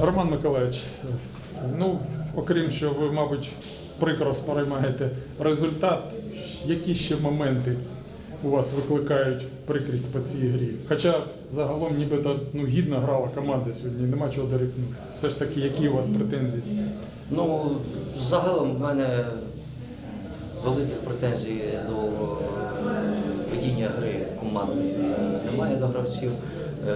Роман Миколаївич, ну, окрім що ви, мабуть, прикро сприймаєте результат, які ще моменти у вас викликають прикрість по цій грі? Хоча загалом нібито ну, гідно грала команда сьогодні, нема чого дорікнути. Все ж таки, які у вас претензії? Ну, загалом в мене великих претензій до ведіння гри командної е, немає до гравців. Е,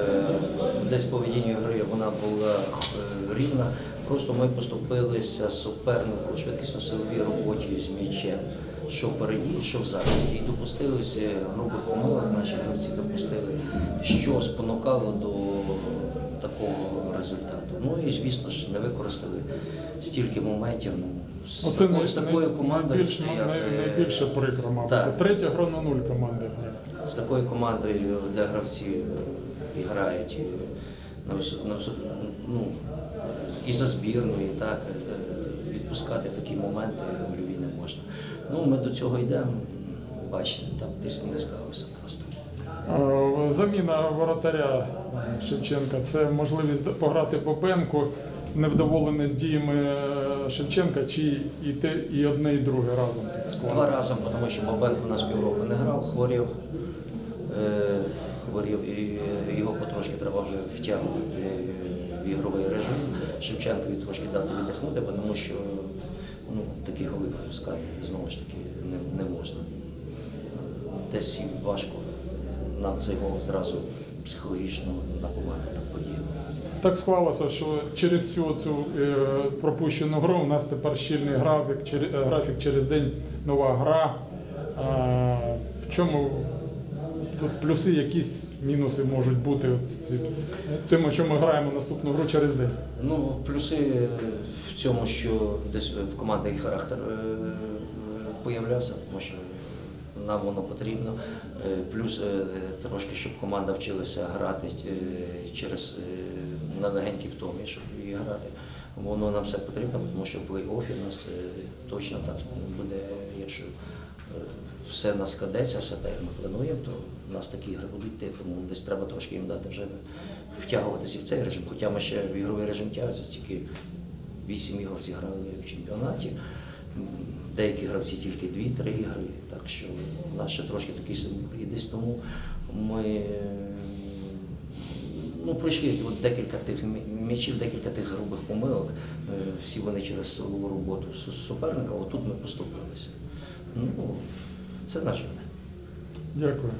Десь по ведінню гри вона була е, рівна. Просто ми поступилися супернику швидкісно-силовій роботі з м'ячем, що впереді, що в захисті. І допустилися грубих помилок, наші гравці допустили, що спонукало до такого результату. Ну і звісно ж не використали стільки моментів. Ну, з, Оце такою, най- з такою командою найбільш, стояти, най- найбільше прикро, мабуть. Третя гра на нуль команди грає. з такою командою, де гравці і грають і на на ну, і за збірною, і так е, відпускати такі моменти в любі не можна. Ну, ми до цього йдемо. Бачите, там десь не склалося просто. Е, Заміна воротаря е, Шевченка це можливість пограти Попенку, невдоволений з діями е, Шевченка, чи і те, і одне, і друге разом Два разом, тому що Бабенко у нас півроку не грав, хворів. Хворів і його потрошки треба вже втягувати в ігровий режим. Шевченкові трошки дати віддихнути, тому що ну, такі голи пропускати знову ж таки не, не можна. Десь важко нам цей гол зразу психологічно набувати так подію. Так склалося, що через всю цю е, пропущену гру у нас тепер щільний графік, е, графік через день нова гра. В чому тут плюси, якісь мінуси можуть бути тим, що ми граємо наступну гру через день? Ну, плюси в цьому, що десь в команді характер е, появлявся, тому що нам воно потрібно. Е, Плюс е, трошки, щоб команда вчилася грати через на легенькій втомі, щоб її грати. Воно нам все потрібно, тому що в плей-оффі у нас точно так буде, якщо все нас складеться, все так, як ми плануємо, то в нас такі ігри будуть йти, тому десь треба трошки їм дати вже втягуватися в цей режим. Хоча ми ще в ігровий режим тягується, тільки вісім ігор зіграли в чемпіонаті. Деякі гравці тільки 2-3 ігри, так що у нас ще трошки такий собі і десь тому ми ну, пройшли от декілька тих м'ячів, декілька тих грубих помилок. Е, Всі вони через силову роботу суперника, отут ми поступилися. Ну, це наше. Дякую.